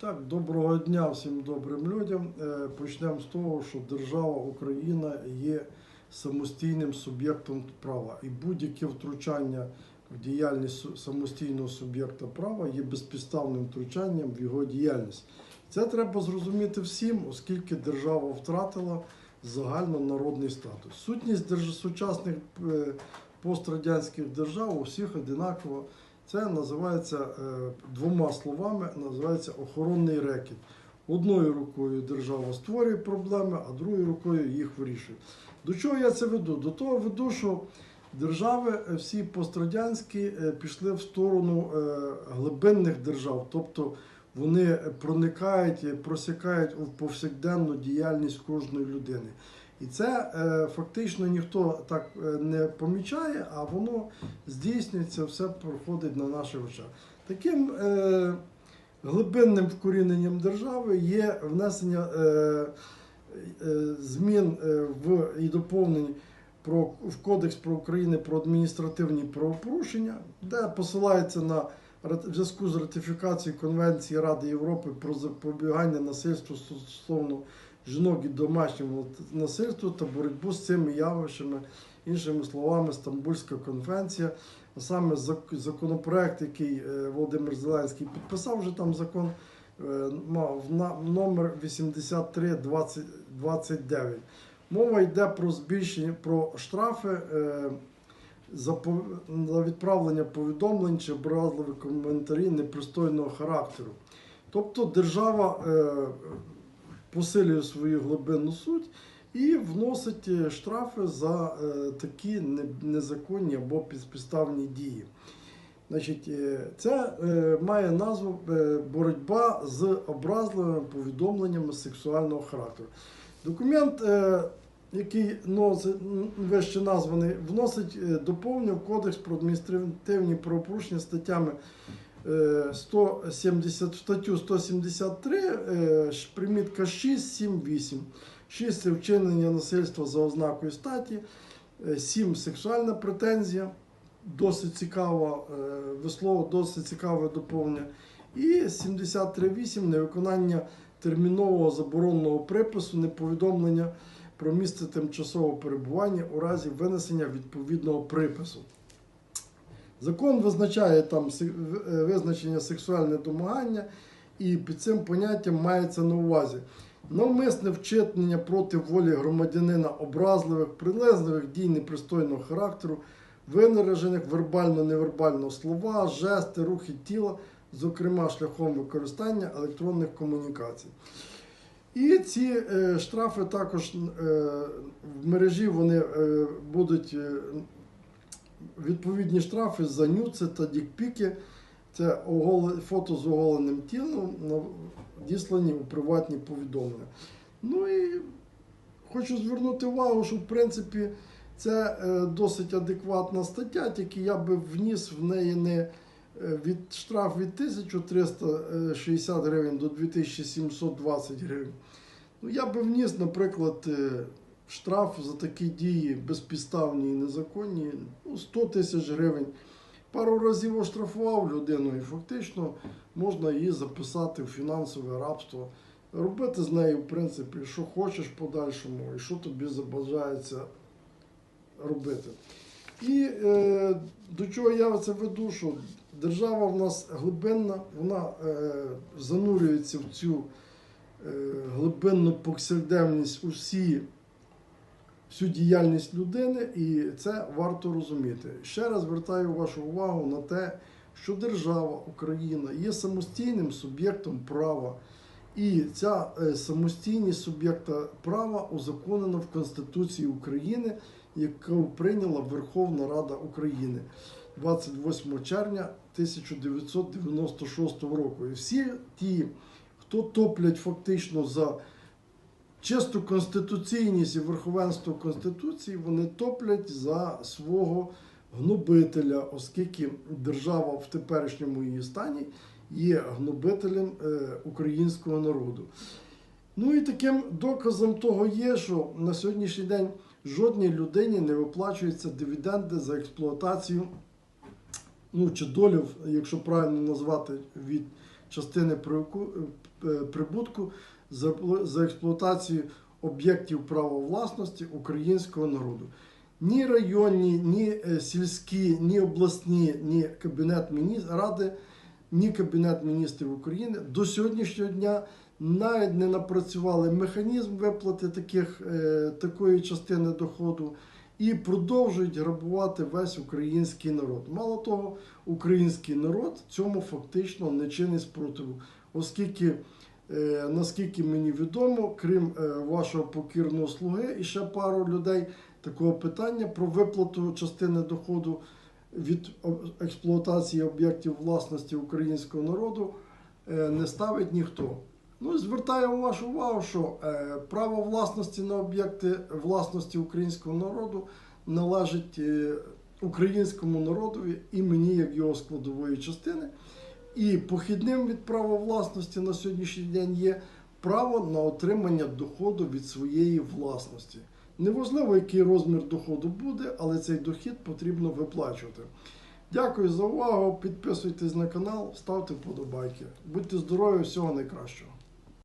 Так, доброго дня всім добрим людям. Е, Почнемо з того, що держава Україна є самостійним суб'єктом права, і будь-яке втручання в діяльність самостійного суб'єкта права є безпідставним втручанням в його діяльність. Це треба зрозуміти всім, оскільки держава втратила загальнонародний статус. Сутність сучасних е, пострадянських держав у всіх одинакова. Це називається е, двома словами, називається охоронний рекет. Одною рукою держава створює проблеми, а другою рукою їх вирішує. До чого я це веду? До того веду, що держави е, всі пострадянські е, пішли в сторону глибинних держав, тобто вони проникають, і просікають у повсякденну діяльність кожної людини. І це е, фактично ніхто так е, не помічає, а воно здійснюється, все проходить на наших очах. Таким е, глибинним вкоріненням держави є внесення змін в і доповнень про в Кодекс про України про адміністративні правопорушення, де посилається на в зв'язку з ратифікацією Конвенції Ради Європи про запобігання насильству стосовно жінок і домашнього насильства та боротьбу з цими явищами, іншими словами, Стамбульська конвенція. А саме законопроект, який е, Володимир Зеленський підписав вже там закон, е, мав номер 8329. Мова йде про збільшення про штрафи е, за, відправлення повідомлень чи образливі коментарі непристойного характеру. Тобто держава посилює свою глибинну суть і вносить е, штрафи за е, такі незаконні або підставні дії. Значить, е, це має назву боротьба з образливими повідомленнями сексуального характеру. Документ, який вище названий, вносить доповнення в Кодекс про адміністративні правопорушення статтями 170, статтю 173, е, примітка 6, 7, 8. 6 це вчинення насильства за ознакою статі, 7 сексуальна претензія, досить цікава е, вислово, досить цікаве доповнення. І 73.8 невиконання термінового забороненого припису, неповідомлення про місце тимчасового перебування у разі винесення відповідного припису. Закон визначає там е, визначення сексуальне домагання, і під цим поняттям мається на увазі навмисне вчинення проти волі громадянина образливих, прилезливих дій непристойного характеру, винаражених вербально-невербально слова, жести, рухи тіла, зокрема шляхом використання електронних комунікацій. І ці е, штрафи також е, в мережі вони будуть відповідні штрафи за нюци та дікпіки. Це фото з оголеним тілом, діслані у приватні повідомлення. Ну і хочу звернути увагу, що в принципі це е, досить адекватна стаття, тільки я би вніс в неї не е, від штраф від 1360 гривень до 2720 гривень. Ну, я би вніс, наприклад, е, штраф за такі дії безпідставні і незаконні ну, 100 тисяч гривень. Пару разів оштрафував людину і фактично можна її записати в фінансове рабство, робити з нею, в принципі, що хочеш в подальшому і що тобі забажається робити. І е, до чого я це веду, що держава в нас глибинна, вона е, занурюється в цю е, глибинну повсякденність усі, всю діяльність людини, і це варто розуміти. Ще раз звертаю вашу увагу на те, що держава Україна є самостійним суб'єктом права. І ця е, самостійність суб'єкта права узаконена в Конституції України, яку прийняла Верховна Рада України 28 червня 1996 року. І всі ті, хто топлять фактично за чисту конституційність і верховенство Конституції, вони топлять за свого гнобителя, оскільки держава в теперішньому її стані є гнобителем е, українського народу. Ну і таким доказом того є, що на сьогоднішній день жодній людині не виплачуються дивіденди за експлуатацію, ну чи долів, якщо правильно назвати, від частини е, прибутку за, експлуатацію об'єктів права власності українського народу. Ні районні, ні е, сільські, ні обласні, ні кабінет міністрів ради, ні кабінет міністрів України до сьогоднішнього дня навіть не напрацювали механізм виплати таких, е, такої частини доходу і продовжують грабувати весь український народ. Мало того, український народ цьому фактично не чинить спротиву, оскільки. Е, Наскільки мені відомо, крім е, вашого покірного слуги і ще пару людей, такого питання про виплату частини доходу від експлуатації об'єктів власності українського народу е, не ставить ніхто. Ну звертаю вашу увагу, що право власності на об'єкти власності українського народу належить українському народові і мені, як його складової частини. І похідним від права власності на сьогоднішній день є право на отримання доходу від своєї власності. Неважливо, який розмір доходу буде, але цей дохід потрібно виплачувати. Дякую за увагу. Підписуйтесь на канал, ставте вподобайки. Будьте здорові, всього найкращого.